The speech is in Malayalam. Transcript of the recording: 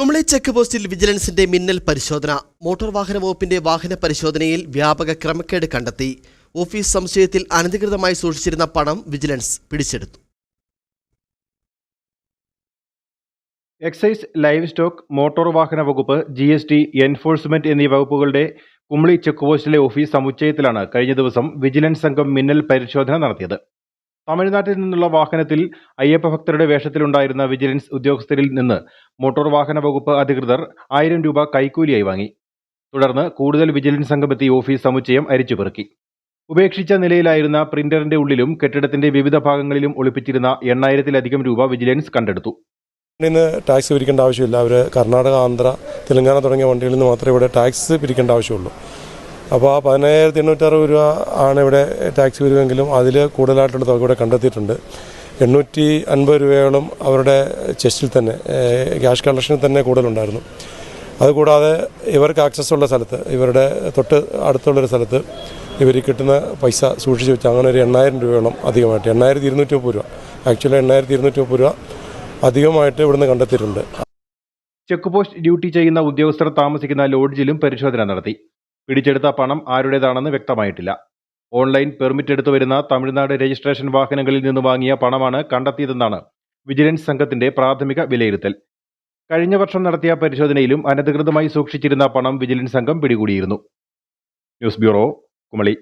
കുമളി ചെക്ക് പോസ്റ്റിൽ വിജിലൻസിന്റെ മിന്നൽ പരിശോധന. മോട്ടോർ വാഹന വകുപ്പിന്റെ വാഹന പരിശോധനയിൽ വ്യാപക ക്രമക്കേട് കണ്ടെത്തി. ഓഫീസ് സംശയത്തിൽ അനധികൃതമായി സൂക്ഷിച്ചിരുന്ന പണം വിജിലൻസ് പിടിച്ചെടുത്തു. എക്സൈസ് ലൈവ് സ്റ്റോക്ക് മോട്ടോർ വാഹന വകുപ്പ് ജി എസ് ടി എൻഫോഴ്സ്മെന്റ് എന്നീ വകുപ്പുകളുടെ കുമളി ചെക്ക് പോസ്റ്റിലെ ഓഫീസ് സമുച്ചയത്തിലാണ് കഴിഞ്ഞ ദിവസം വിജിലൻസ് സംഘം മിന്നൽ പരിശോധന നടത്തിയത്. തമിഴ്നാട്ടിൽ നിന്നുള്ള വാഹനത്തിൽ അയ്യപ്പ ഭക്തരുടെ വേഷത്തിലുണ്ടായിരുന്ന വിജിലൻസ് ഉദ്യോഗസ്ഥരിൽ നിന്ന് മോട്ടോർ വാഹന വകുപ്പ് അധികൃതർ ആയിരം രൂപ കൈക്കൂലിയായി വാങ്ങി. തുടർന്ന് കൂടുതൽ വിജിലൻസ് സംഘമെത്തി ഓഫീസ് സമുച്ചയം അരിച്ചുപെറുക്കി ഉപേക്ഷിച്ച നിലയിലായിരുന്ന പ്രിന്ററിന്റെ ഉള്ളിലും കെട്ടിടത്തിന്റെ വിവിധ ഭാഗങ്ങളിലും ഒളിപ്പിച്ചിരുന്ന എണ്ണായിരത്തിലധികം രൂപ വിജിലൻസ് കണ്ടെടുത്തു. ഇന്ന് ടാക്സ് പിരിക്കേണ്ട ആവശ്യമില്ല. അവർ കർണാടക ആന്ധ്ര തെലങ്കാന തുടങ്ങിയ വണ്ടികളിൽ നിന്ന് മാത്രമേ ഇവിടെ ടാക്സ് പിരിക്കേണ്ട ആവശ്യമുള്ളൂ. അപ്പോൾ ആ പതിനായിരത്തി എണ്ണൂറ്ററുപത് രൂപ ആണ് ഇവിടെ ടാക്സ് വരുമെങ്കിലും അതിൽ കൂടുതലായിട്ടുള്ള തുക ഇവിടെ കണ്ടെത്തിയിട്ടുണ്ട്. എണ്ണൂറ്റി അൻപത് രൂപയോളം അവരുടെ ചെസ്റ്റിൽ തന്നെ ക്യാഷ് കളക്ഷനിൽ തന്നെ കൂടുതലുണ്ടായിരുന്നു. അതുകൂടാതെ ഇവർക്ക് ആക്സസ് ഉള്ള സ്ഥലത്ത് ഇവരുടെ തൊട്ട് അടുത്തുള്ളൊരു സ്ഥലത്ത് ഇവർ കിട്ടുന്ന പൈസ സൂക്ഷിച്ച് വെച്ച് അങ്ങനെ ഒരു എണ്ണായിരം രൂപയോളം അധികമായിട്ട് എണ്ണായിരത്തി ഇരുന്നൂറ്റി മുപ്പത് രൂപ. ആക്ച്വലി എണ്ണായിരത്തി ഇരുന്നൂറ്റി മുപ്പത് രൂപ അധികമായിട്ട് ഇവിടുന്ന് കണ്ടെത്തിയിട്ടുണ്ട്. ചെക്ക് പോസ്റ്റ് ഡ്യൂട്ടി ചെയ്യുന്ന ഉദ്യോഗസ്ഥർ താമസിക്കുന്ന ലോഡ്ജിലും പരിശോധന നടത്തി. പിടിച്ചെടുത്ത പണം ആരുടേതാണെന്ന് വ്യക്തമായിട്ടില്ല. ഓൺലൈൻ പെർമിറ്റ് എടുത്തു വരുന്ന തമിഴ്നാട് രജിസ്ട്രേഷൻ വാഹനങ്ങളിൽ നിന്ന് വാങ്ങിയ പണമാണ് കണ്ടെത്തിയതെന്നാണ് വിജിലൻസ് സംഘത്തിന്റെ പ്രാഥമിക വിലയിരുത്തൽ. കഴിഞ്ഞ വർഷം നടത്തിയ പരിശോധനയിലും അനധികൃതമായി സൂക്ഷിച്ചിരുന്ന പണം വിജിലൻസ് സംഘം പിടികൂടിയിരുന്നു. News bureau Kumily.